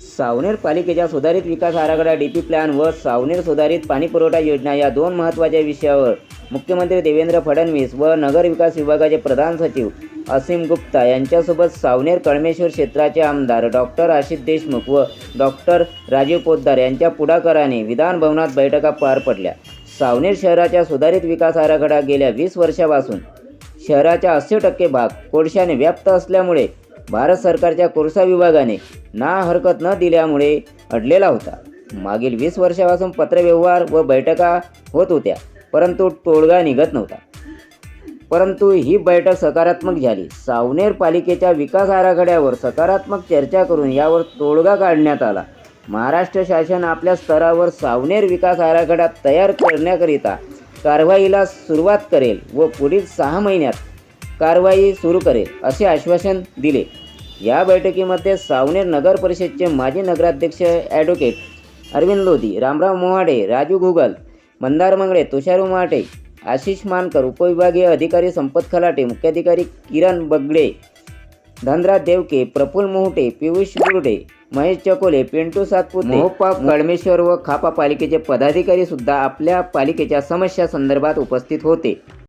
सावनेर पालिकेच्या सुधारित विकास आराखडा डी पी प्लॅन व सावनेर सुधारित पाणीपुरवठा योजना या दोन महत्त्वाच्या विषयावर मुख्यमंत्री देवेंद्र फडणवीस व नगर विकास विभागाचे प्रधान सचिव असीम गुप्ता यांच्यासोबत सावनेर कळमेश्वर क्षेत्राचे आमदार डॉक्टर आशिष देशमुख व डॉक्टर राजीव पोद्दार यांच्या पुढाकाराने विधानभवनात बैठका पार पडल्या. सावनेर शहराच्या सुधारित विकास आराखडा गेल्या वीस वर्षापासून शहराच्या अस्सी टक्के भाग कोळशाने व्याप्त असल्यामुळे भारत सरकारच्या कोळसा विभागाने ना हरकत न दिल्यामुळे अडलेला होता. मागील वीस वर्षापासून पत्रव्यवहार व बैठका होत होत्या परंतु तोडगा निघत नव्हता. परंतु ही बैठक सकारात्मक झाली. सावनेर पालिकेच्या विकास आराखड्यावर सकारात्मक चर्चा करून यावर तोडगा काढण्यात आला. महाराष्ट्र शासन आपल्या स्तरावर सावनेर विकास आराखडा तयार करण्याकरिता कारवाईला सुरुवात करेल व पुढील सहा महिन्यात कारवाई सुरू करेल असे आश्वासन दिले. या बैठकीमध्ये सावनेर नगर परिषदचे माजी नगराध्यक्ष ॲडव्होकेट अरविंद लोधी रामराव मोहाडे राजू घुगल मंदार मंगळे तुषार उमाटे आशिष मानकर उपविभागीय अधिकारी संपत खलाटे मुख्याधिकारी किरण बगडे धनराज देवके प्रफुल्ल मोहटे पियुष गुरडे महेश चकोले पिंटू सातपुते मोहपा कळमेश्वर व खापा पालिकेचे पदाधिकारी सुद्धा आपल्या पालिकेच्या समस्या संदर्भात उपस्थित होते.